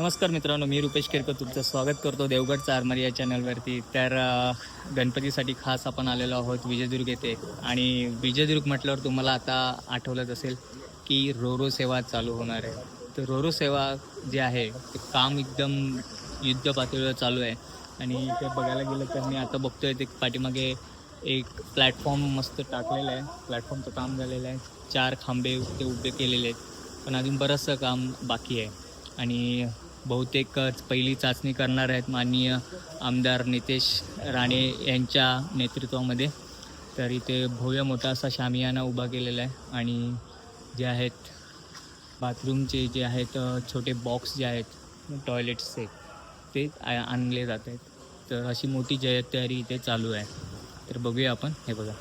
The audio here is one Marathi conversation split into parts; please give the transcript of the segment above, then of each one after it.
नमस्कार मित्रांनो मी रुपेश केरकर तुमचं स्वागत करतो देवगड चारमारी या चॅनलवरती. तर गणपतीसाठी खास आपण आलेलो आहोत विजयदुर्ग येथे. आणि विजयदुर्ग म्हटल्यावर तुम्हाला आता आठवलंच असेल की रोरो सेवा चालू होणार आहे. तर रोरो सेवा जे आहे ते काम एकदम युद्ध पातळीवर चालू आहे. आणि ते बघायला गेलं तर मी आता बघतोय ते पाठीमागे एक प्लॅटफॉर्म मस्त टाकलेलं आहे. प्लॅटफॉर्मचं काम झालेलं आहे. चार खांबे ते उभे केलेले आहेत. पण अजून बरंचसं काम बाकी आहे. आणि बहुतेक पहिली चाचणी करणार आहेत माननीय आमदार नितेश राणे यांच्या नेतृत्वामध्ये. तर इथे भव्य मोठा असा शामियाना उभा केलेला आहे आणि जे आहेत बाथरूमचे जे आहेत छोटे बॉक्स जे आहेत टॉयलेट्सचे ते आणले जात आहेत. तर अशी मोठी जय तयारी इथे चालू आहे. तर बघूया आपण हे बघा.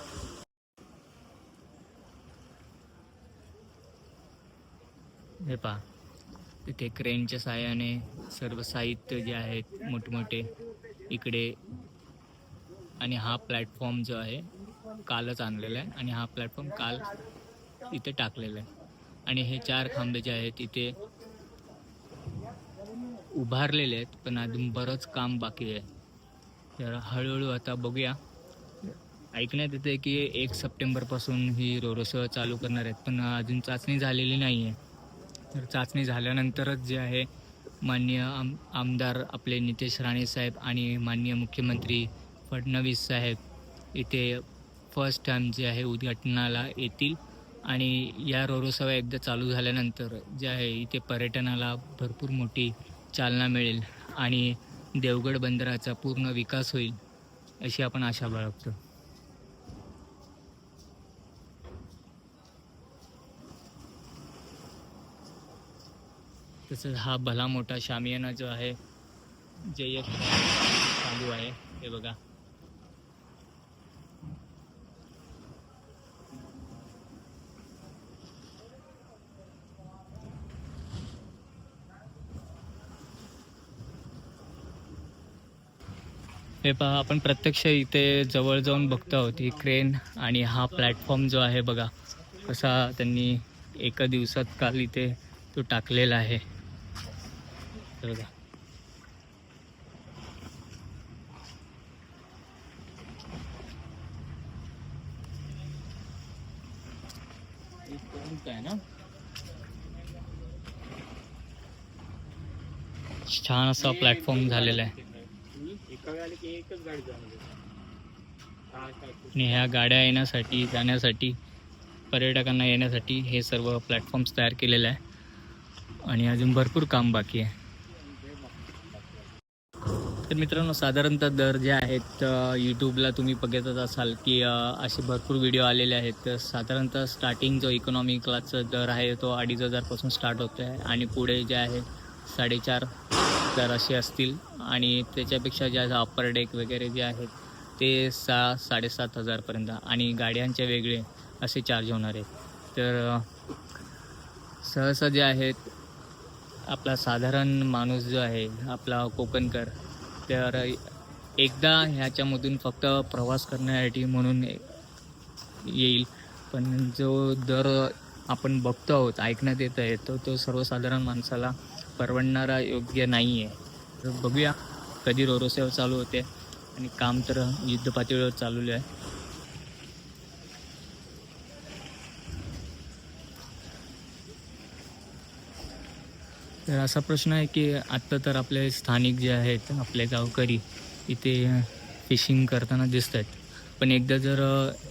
हे पहा. तिथे क्रेनच्या साहाय्याने सर्व साहित्य जे आहेत मोठमोठे इकडे आणि हा प्लॅटफॉर्म जो आहे कालच आणलेला आहे आणि हा प्लॅटफॉर्म काल इथे टाकलेला आहे. आणि हे चार खांबे जे आहेत इथे उभारलेले आहेत पण अजून बरंच काम बाकी आहे. तर हळूहळू आता बघूया. ऐकण्यात येते की एक सप्टेंबरपासून ही रोरोसह चालू करणार आहेत पण अजून चाचणी झालेली नाही आहे तर चाचणी झाल्यानंतरच जे आहे माननीय आम आमदार आपले नितेश राणे साहेब आणि माननीय मुख्यमंत्री फडणवीस साहेब इथे फर्स्ट टाईम जे आहे उद्घाटनाला येतील. आणि या रोरोसभा एकदा चालू झाल्यानंतर जे आहे इथे पर्यटनाला भरपूर मोठी चालना मिळेल आणि देवगड बंदराचा पूर्ण विकास होईल अशी आपण आशा बाळगतो. तसंच हा भला मोठा शामियाना जो आहे जे चालू आहे हे बघा. हे पहा आपण प्रत्यक्ष इथे जवळ जाऊन बघतो आहोत ही क्रेन आणि हा प्लॅटफॉर्म जो आहे बघा कसा त्यांनी एका दिवसात काल इथे तो टाकलेला आहे. बघा आहे ना? छान असा प्लॅटफॉर्म झालेला आहे. आणि ह्या गाड्या येण्यासाठी जाण्यासाठी पर्यटकांना येण्यासाठी हे सर्व प्लॅटफॉर्म्स तयार केलेले आहे. आणि अजून भरपूर काम बाकी आहे. तर मित्रांनो साधारणतः दर जे आहेत यूट्यूबला तुम्ही बघतच असाल की असे भरपूर व्हिडिओ आलेले आहेत. तर साधारणतः स्टार्टिंग जो इकॉनॉमी क्लासचा दर आहे तो अडीच हजारपासून स्टार्ट होतो आहे आणि पुढे जे आहे साडेचार दर असे असतील. आणि त्याच्यापेक्षा जे आहे अप्पर डेक वगैरे जे आहेत ते सहा साडेसात हजारपर्यंत. आणि गाड्यांचे वेगळे असे चार्ज होणार आहेत. तर सहसा जे आहेत आपला साधारण माणूस जो आहे आपला कोकणकर तर एकदा ह्याच्यामधून फक्त प्रवास करण्यासाठी म्हणून येईल. पण जो दर आपण बघतो आहोत ऐकण्यात येत आहे तो तो सर्वसाधारण माणसाला परवडणारा योग्य नाही आहे तर बघूया. कधी रोरोसेवा चालू होते आणि काम तर युद्ध पातळीवर चालू आहे. तर असा प्रश्न आहे की आत्ता तर आपले स्थानिक जे आहेत आपले गावकरी इथे फिशिंग करताना दिसत आहेत पण एकदा जर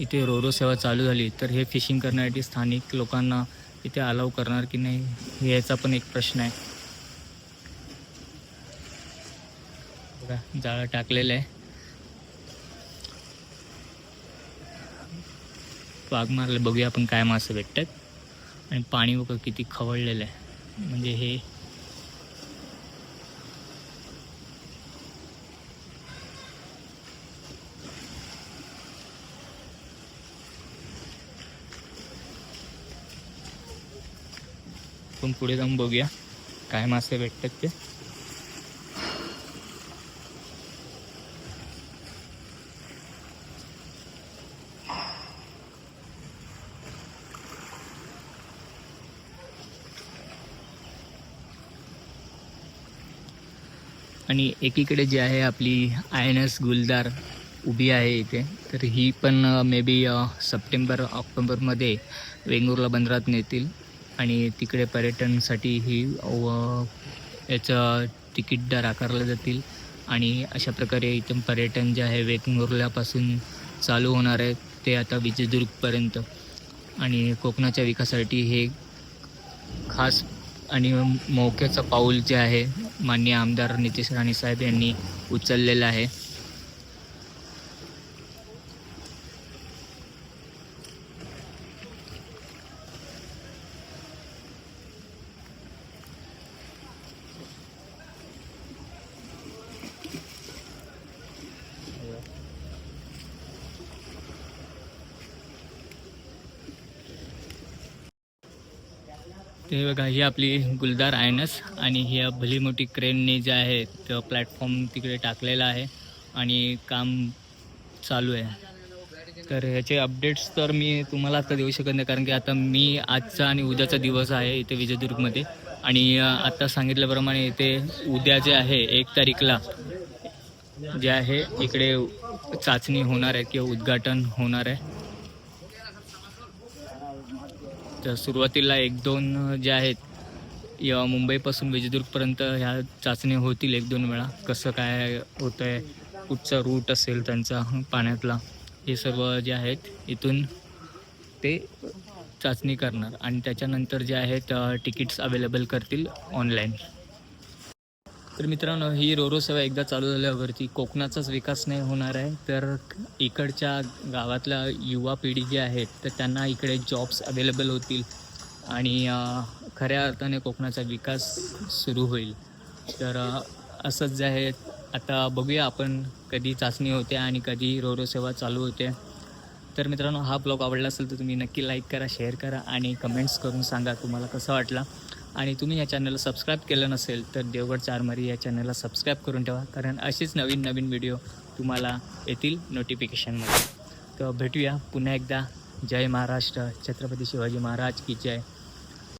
इथे रोरो सेवा चालू झाली तर हे फिशिंग करण्यासाठी स्थानिक लोकांना इथे अलाव करणार की नाही हे याचा पण एक प्रश्न आहे. बघा जाळं टाकलेलं आहे. वाघ मारले बघूया आपण काय मासे भेटतात. आणि पाणी वगैरे किती खवळलेलं आहे. म्हणजे हे आपण पुढे जाऊन बघूया काय मासे भेटतात ते. आणि एकीकडे जी आहे आपली आय एन एस गुलदार उभी आहे इथे तर ही पण uh, maybe uh, September ऑक्टोबरमध्ये वेंगुर्ला बंदरात नेतील. आणि तिकडे पर्यटनसाठी ही व याचं तिकीट दर आकारले जातील. आणि अशा प्रकारे इथून पर्यटन जे आहे वेंगुर्ल्यापासून चालू होणार आहे ते आता विजयदुर्गपर्यंत. आणि कोकणाच्या विकासासाठी हे खास आणि मोक्याचं पाऊल जे आहे माननीय आमदार नितेश राणे साहेब यांनी उचललेलं आहे. ते बघा ही आपली गुलदार आयनस आणि ही भली मोठी क्रेनने जे आहे तो प्लॅटफॉर्म तिकडे टाकलेला आहे आणि काम चालू आहे. तर ह्याचे अपडेट्स तर मी तुम्हाला आता देऊ शकत नाही कारण की आता मी आजचा आणि उद्याचा दिवस आहे इथे विजयदुर्गमध्ये. आणि आत्ता सांगितल्याप्रमाणे इथे उद्या जे आहे एक तारीखला जे आहे इकडे चाचणी होणार आहे किंवा उद्घाटन होणार आहे. तर सुरुवातीला एक दोन जे आहेत या मुंबईपासून विजयदुर्गपर्यंत ह्या चाचणी होतील एक दोन वेळा. कसं काय होतं आहे कुठचा रूट असेल त्यांचा पाण्यातला हे सर्व जे आहेत इथून ते चाचणी करणार. आणि त्याच्यानंतर जे आहेत तिकीट्स अवेलेबल करतील ऑनलाईन तर मित्रांनो ही रोरो सेवा एकदा चालू झाल्यावरती कोकणाचाच विकास नाही होणार आहे. तर इकडच्या गावातल्या युवा पिढी जी आहेत तर त्यांना इकडे जॉब्स अवेलेबल होतील आणि खऱ्या अर्थाने कोकणाचा विकास सुरू होईल. तर असंच जे आहे आता बघूया आपण कधी चाचणी होते आणि कधी रोरो सेवा चालू होते. तर मित्रांनो हा ब्लॉग आवडला असेल तर तुम्ही नक्की लाईक करा शेअर करा आणि कमेंट्स करून सांगा तुम्हाला कसं वाटला. आणि तुम्ही या चॅनलला सबस्क्राईब केलं नसेल तर देवगड चारमारी या चॅनलला सबस्क्राईब करून ठेवा कारण असेच नवीन नवीन व्हिडिओ तुम्हाला येतील नोटिफिकेशनमध्ये तर भेटूया पुन्हा एकदा. जय महाराष्ट्र. छत्रपती शिवाजी महाराज की जय.